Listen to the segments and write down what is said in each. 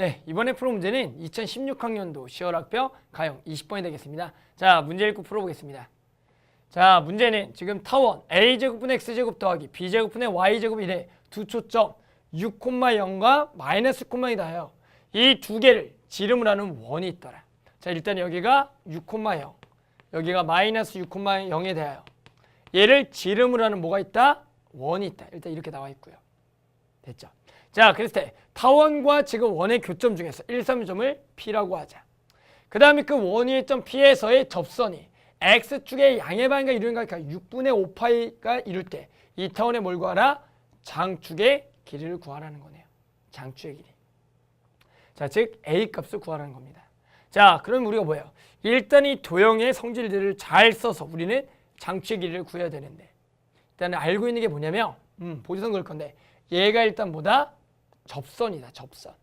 네, 이번에 풀어 문제는 2016학년도 10월 학병 가형 20번이 되겠습니다. 자, 문제 읽고 풀어보겠습니다. 자, 문제는 지금 타원 a제곱분의 x제곱 더하기 b제곱분의 y제곱 1의 두 초점 6,0과 마이너스 6,0이다요. 이두 개를 지름을 하는 원이 있더라. 자, 일단 여기가 6,0 여기가 마이너스 6,0에 대하여 얘를 지름을 하는 뭐가 있다? 원이 있다. 일단 이렇게 나와 있고요. 됐죠? 자, 그랬을 때 타원과 지금 원의 교점 중에서 1, 3점을 P라고 하자. 그 다음에 그 원위의 점 P에서의 접선이 X축의 양의 반인가 이루는가 그러니까 6분의 5파이가 이룰 때 이 타원의 뭘 구하라? 장축의 길이를 구하라는 거네요. 장축의 길이. 자, 즉 A 값을 구하라는 겁니다. 자, 그럼 우리가 뭐예요? 일단 이 도형의 성질들을 잘 써서 우리는 장축의 길이를 구해야 되는데 일단 알고 있는 게 뭐냐면 음, 보조선 그럴 건데 얘가 일단 뭐다? 접선이다. 접선.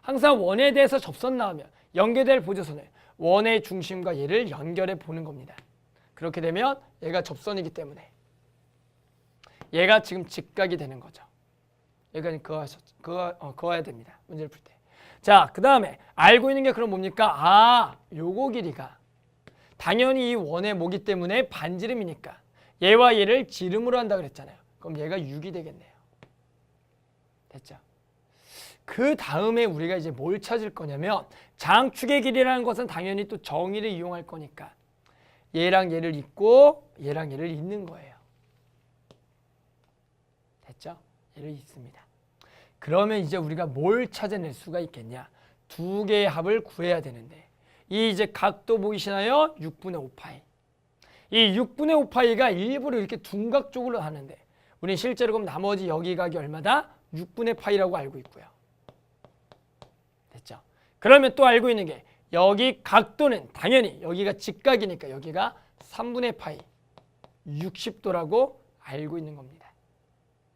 항상 원에 대해서 접선 나오면 연결될 보조선을 원의 중심과 얘를 연결해 보는 겁니다. 그렇게 되면 얘가 접선이기 때문에 얘가 지금 직각이 되는 거죠. 얘가 그어하셨, 그어, 어, 그어야 됩니다. 문제를 풀 때. 자, 그 다음에 알고 있는 게 그럼 뭡니까? 아, 요거 길이가 당연히 이 원의 모기 때문에 반지름이니까 얘와 얘를 지름으로 한다 그랬잖아요. 그럼 얘가 6이 되겠네요. 됐죠? 그 다음에 우리가 이제 뭘 찾을 거냐면 장축의 길이라는 것은 당연히 또 정의를 이용할 거니까 얘랑 얘를 잇고 얘랑 얘를 잇는 거예요. 됐죠? 얘를 잇습니다. 그러면 이제 우리가 뭘 찾아낼 수가 있겠냐? 두 개의 합을 구해야 되는데 이 이제 각도 보이시나요? 6분의 5파이. 이 6분의 5파이가 일부러 이렇게 둔각 쪽으로 하는데 우리는 실제로 그럼 나머지 여기 각이 얼마다? 6분의 파이라고 알고 있고요. 그러면 또 알고 있는 게 여기 각도는 당연히 여기가 직각이니까 여기가 3분의 파이 60도라고 알고 있는 겁니다.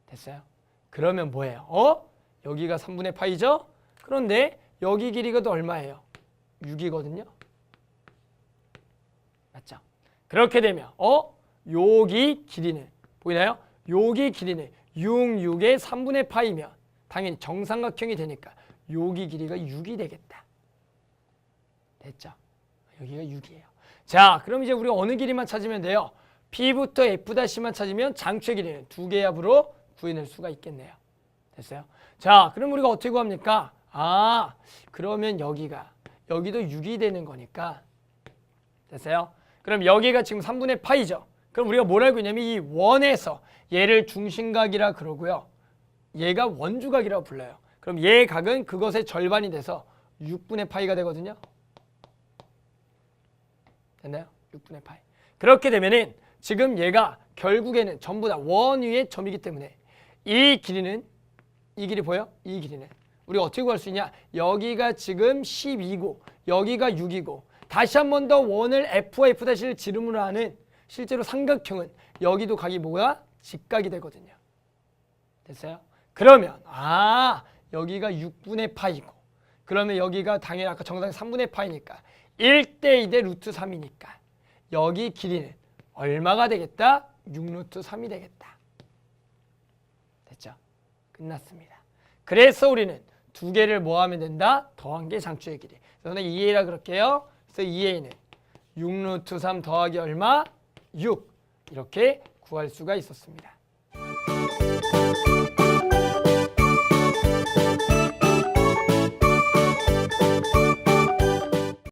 됐어요? 그러면 뭐예요? 어? 여기가 3분의 파이죠? 그런데 여기 길이가 또 얼마예요? 6이거든요. 맞죠? 그렇게 되면 어? 여기 길이는 보이나요? 여기 길이는 6, 6의 3분의 파이면 당연히 정삼각형이 되니까 여기 길이가 6이 되겠다. 됐죠? 여기가 6이에요. 자, 그럼 이제 우리가 어느 길이만 찾으면 돼요? P부터 F'만 찾으면 장추의 길이는 두 개의 합으로 구해낼 수가 있겠네요. 됐어요? 자, 그럼 우리가 어떻게 구합니까? 아, 그러면 여기가 여기도 6이 되는 거니까 됐어요? 그럼 여기가 지금 3분의 파이죠. 그럼 우리가 뭘 알고 있냐면 이 원에서 얘를 중심각이라 그러고요. 얘가 원주각이라고 불러요. 그럼 얘의 각은 그것의 절반이 돼서 6분의 파이가 되거든요. 됐나요? 6분의 파이. 그렇게 되면은 지금 얘가 결국에는 전부 다 원 위의 점이기 때문에 이 길이는 이 길이 보여? 이 길이는 우리가 어떻게 구할 수 있냐? 여기가 지금 12고 여기가 6이고 다시 한 번 더 원을 F와 F-를 지름으로 하는 실제로 삼각형은 여기도 각이 뭐야? 직각이 되거든요. 됐어요? 그러면 아 여기가 6분의 파이고 그러면 여기가 당연히 아까 정상 3분의 파이니까 1대 2대 루트 3이니까 여기 길이는 얼마가 되겠다? 6루트 3이 되겠다. 됐죠? 끝났습니다. 그래서 우리는 두 개를 뭐 하면 된다? 더한 게 장추의 길이. 그래서 2a라 그럴게요. 그래서 2a는 6루트 3 더하기 얼마? 6 이렇게 구할 수가 있었습니다.